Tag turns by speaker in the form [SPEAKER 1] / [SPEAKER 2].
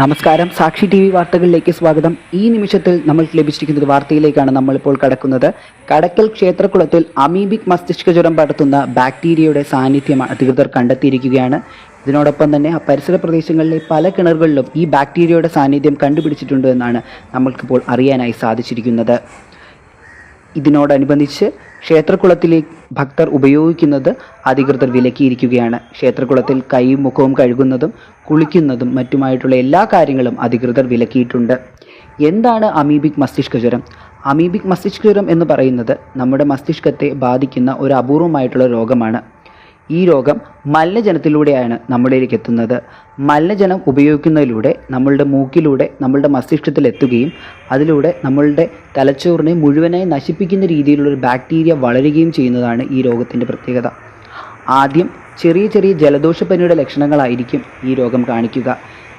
[SPEAKER 1] നമസ്കാരം. സാക്ഷി T V വാർത്തകളിലേക്ക് സ്വാഗതം. ഈ നിമിഷത്തിൽ നമ്മൾക്ക് ലഭിച്ചിരിക്കുന്ന ഒരു വാർത്തയിലേക്കാണ് നമ്മളിപ്പോൾ കടക്കുന്നത്. കടക്കൽ ക്ഷേത്രക്കുളത്തിൽ അമീബിക് മസ്തിഷ്ക ജ്വരം പടർത്തുന്ന ബാക്ടീരിയയുടെ സാന്നിധ്യം അധികൃതർ കണ്ടെത്തിയിരിക്കുകയാണ്. ഇതിനോടൊപ്പം തന്നെ ആ പരിസര പ്രദേശങ്ങളിലെ പല കിണറുകളിലും ഈ ബാക്ടീരിയയുടെ സാന്നിധ്യം കണ്ടുപിടിച്ചിട്ടുണ്ട് എന്നാണ് നമ്മൾക്കിപ്പോൾ അറിയാനായി സാധിച്ചിരിക്കുന്നത്. ഇതിനോടനുബന്ധിച്ച് ക്ഷേത്രക്കുളത്തിലെ ഭക്തർ ഉപയോഗിക്കുന്നത് അധികൃതർ വിലക്കിയിരിക്കുകയാണ്. ക്ഷേത്രക്കുളത്തിൽ കൈയും മുഖവും കഴുകുന്നതും കുളിക്കുന്നതും മറ്റുമായിട്ടുള്ള എല്ലാ കാര്യങ്ങളും അധികൃതർ വിലക്കിയിട്ടുണ്ട്. എന്താണ് അമീബിക് മസ്തിഷ്ക ജ്വരം? അമീബിക് മസ്തിഷ്ക ജ്വരം എന്ന് പറയുന്നത് നമ്മുടെ മസ്തിഷ്കത്തെ ബാധിക്കുന്ന ഒരു അപൂർവമായിട്ടുള്ള രോഗമാണ്. ഈ രോഗം മലജനത്തിലൂടെയാണ് നമ്മളിലേക്ക് എത്തുന്നത്. മലജനം ഉപയോഗിക്കുന്നതിലൂടെ നമ്മളുടെ മൂക്കിലൂടെ നമ്മളുടെ മസ്തിഷ്കത്തിൽ എത്തുകയും അതിലൂടെ നമ്മളുടെ തലച്ചോറിനെ മുഴുവനായി നശിപ്പിക്കുന്ന രീതിയിലുള്ളൊരു ബാക്ടീരിയ വളരുകയും ചെയ്യുന്നതാണ് ഈ രോഗത്തിന്റെ പ്രത്യേകത. ആദ്യം ചെറിയ ചെറിയ ജലദോഷപ്പനിയുടെ ലക്ഷണങ്ങളായിരിക്കും ഈ രോഗം കാണിക്കുക.